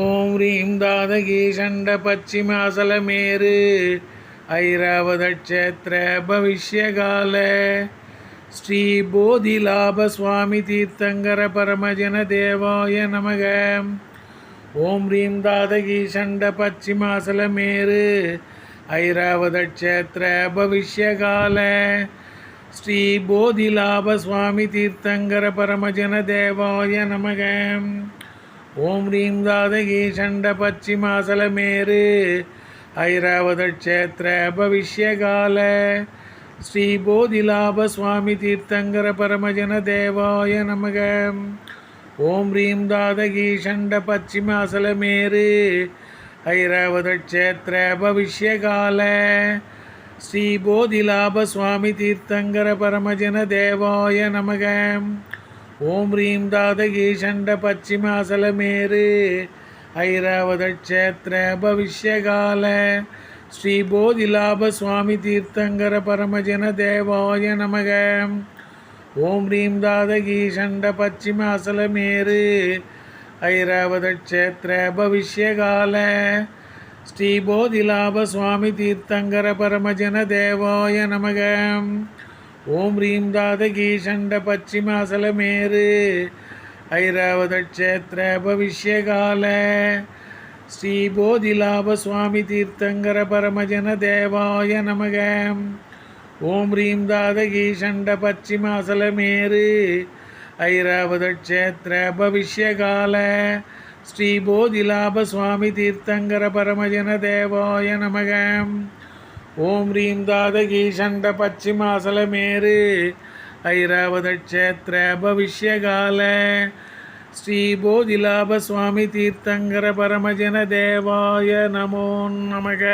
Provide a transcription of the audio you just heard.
ஓம் ரீம் தாதகி சண்ட பச்சிமாசலமேரு ஐராவதக்ஷேத்திர பவிஷ்யகால. ஸ்ரீ போதிலாப சுவாமி தீர்த்தங்கர பரமஜன தேவாய நமக. ஓம் ரீம் தாதகி சண்ட பச்சிமாசலமேரு ஐராவதக்ஷேத்திர பவிஷ்யகால. ஸ்ரீ போதிலாப சுவாமி தீர்த்தங்கர பரமஜன தேவாய நமகம் ஓம் ரீம் தாதகி சண்ட பச்சிமாசலமேரு ஐராவத க்ஷேத்திர பவிஷ்யகால ஸ்ரீ போதிலாப சுவாமி தீர்த்தங்கர பரமஜன தேவாய நமக. ஓம் ரீம் தாதகி சண்ட பச்சிமாசலமேரு ஐராவத க்ஷேத்திர பவிஷ்யகால ஸ்ரீ போதிலாப சுவாமி தீர்த்தங்கர பரமஜன தேவாய நமகம் ஓம் ரீம் தாதகி சண்ட பச்சிமாசலமேரு ஐராவத க்ஷேத்திர பவிஷ்யகால. ஸ்ரீ போதிலாப சுவாமி தீர்த்தங்கர பரமஜன தேவாய நமக. ஓம் ரீம் தாதகி சண்ட பச்சிமாசலமேரு ஐராவத க்ஷேத்திர பவிஷ்யகால. ஸ்ரீ போதிலாப சுவாமி தீர்த்தங்கர பரமஜன தேவாய நமகம் ஓம் ரீம் தாதகி சண்ட பச்சிமாசலமேரு ஐராவத க்ஷேத்திர பவிஷ்யகால ஸ்ரீ போதிலாப சுவாமி தீர்த்தங்கர பரமஜன தேவாய நமக. ஓம் ரீம் தாதகி சண்ட பச்சிமாசலமேரு ஐராவத க்ஷேத்திர பவிஷ்யகால ஸ்ரீ போதிலாப சுவாமி தீர்த்தங்கர பரமஜன தேவாய நமகம் ஓம் ரீம் தாதகி சண்ட பச்சிமாசலமேரு ஐராவத க்ஷேத்திர பவிஷ்யகால ஸ்ரீ போதிலாப சுவாமி தீர்த்தங்கர பரமஜன தேவாய நமோ நமக.